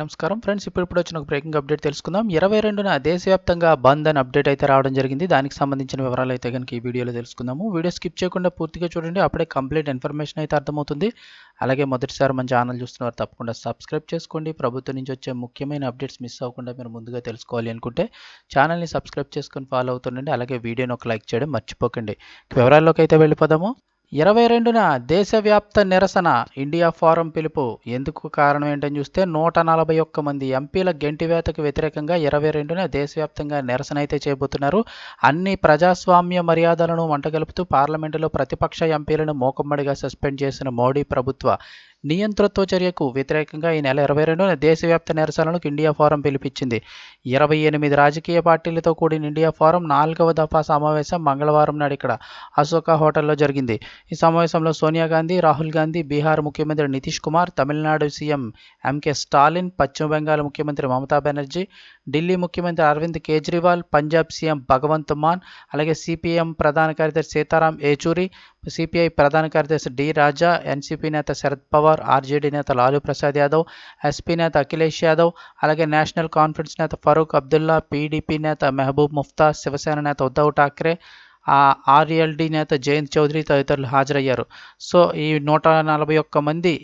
నమస్కారం. ఫ్రెండ్స్ ఇప్పుడు ఇప్పుడు వచ్చిన ఒక బ్రేకింగ్ అప్డేట్ తెలుసుకుందాం. ఇరవై రెండున దేశవ్యాప్తంగా బంద్ అని అప్డేట్ అయితే రావడం జరిగింది. దానికి సంబంధించిన వివరాలు అయితే కనుక ఈ వీడియోలో తెలుసుకుందాము. వీడియో స్కిప్ చేయకుండా పూర్తిగా చూడండి. అప్పుడే కంప్లీట్ ఇన్ఫర్మేషన్ అయితే అర్థమవుతుంది. అలాగే మొదటిసారి మన ఛానల్ చూస్తున్నవారు తప్పకుండా సబ్స్క్రైబ్ చేసుకోండి. ప్రభుత్వం నుంచి వచ్చే ముఖ్యమైన అప్డేట్స్ మిస్ అవ్వకుండా మీరు ముందుగా తెలుసుకోవాలి అనుకుంటే ఛానల్ని సబ్స్క్రైబ్ చేసుకొని ఫాలో అవుతుండండి. అలాగే వీడియోని ఒక లైక్ చేయడం మర్చిపోకండి. వివరాల్లోకి అయితే వెళ్ళిపోదాము. ఇరవై రెండున దేశవ్యాప్త నిరసన ఇండియా ఫోరం పిలుపు. ఎందుకు కారణం ఏంటని చూస్తే నూట నలభై ఒక్క మంది ఎంపీల గెంటివేతకు వ్యతిరేకంగా ఇరవై రెండున దేశవ్యాప్తంగా నిరసన అయితే చేయబోతున్నారు. అన్ని ప్రజాస్వామ్య మర్యాదలను వంటగలుపుతూ పార్లమెంటులో ప్రతిపక్ష ఎంపీలను మూకమ్మడిగా సస్పెండ్ చేసిన మోడీ ప్రభుత్వ నియంతృత్వ చర్యకు వ్యతిరేకంగా ఈ నెల ఇరవై రెండున దేశవ్యాప్త నిరసనలకు ఇండియా ఫోరం పిలిపించింది. ఇరవై ఎనిమిది రాజకీయ పార్టీలతో కూడిన ఇండియా ఫోరం నాలుగవ దఫా సమావేశం మంగళవారం నాడు ఇక్కడ అశోక హోటల్లో జరిగింది. ఈ సమావేశంలో సోనియా గాంధీ రాహుల్ గాంధీ బీహార్ ముఖ్యమంత్రి Nitish Kumar Tamil Nadu CM M K Stalin పశ్చిమ బెంగాల్ ముఖ్యమంత్రి మమతా బెనర్జీ ఢిల్లీ ముఖ్యమంత్రి అరవింద్ కేజ్రీవాల్ పంజాబ్ సీఎం భగవంత్ మాన్ అలాగే సిపిఎం ప్రధాన కార్యదర్శి సీతారాం ఏచూరి సిపిఐ ప్రధాన కార్యదర్శి డి రాజా ఎన్సీపీ నేత శరద్ పవార్ ఆర్జేడీ నేత లాలూ ప్రసాద్ యాదవ్ ఎస్పీ నేత అఖిలేష్ యాదవ్ అలాగే నేషనల్ కాన్ఫరెన్స్ నేత ఫరూక్ అబ్దుల్లా పీడీపీ నేత మెహబూబ్ ముఫ్తా శివసేన నేత ఉద్ధవ్ ఠాక్రే ఆర్ఎల్డి నేత జయంత్ చౌదరి తదితరులు హాజరయ్యారు. సో ఈ నూట నలభై ఒక్క మంది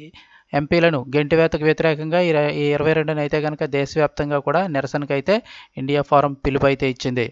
ఎంపీలను గెంటివేతకు వ్యతిరేకంగా ఈ ఇరవై రెండున అయితే కనుక దేశవ్యాప్తంగా కూడా నిరసనకైతే ఇండియా ఫారం పిలుపు అయితే ఇచ్చింది.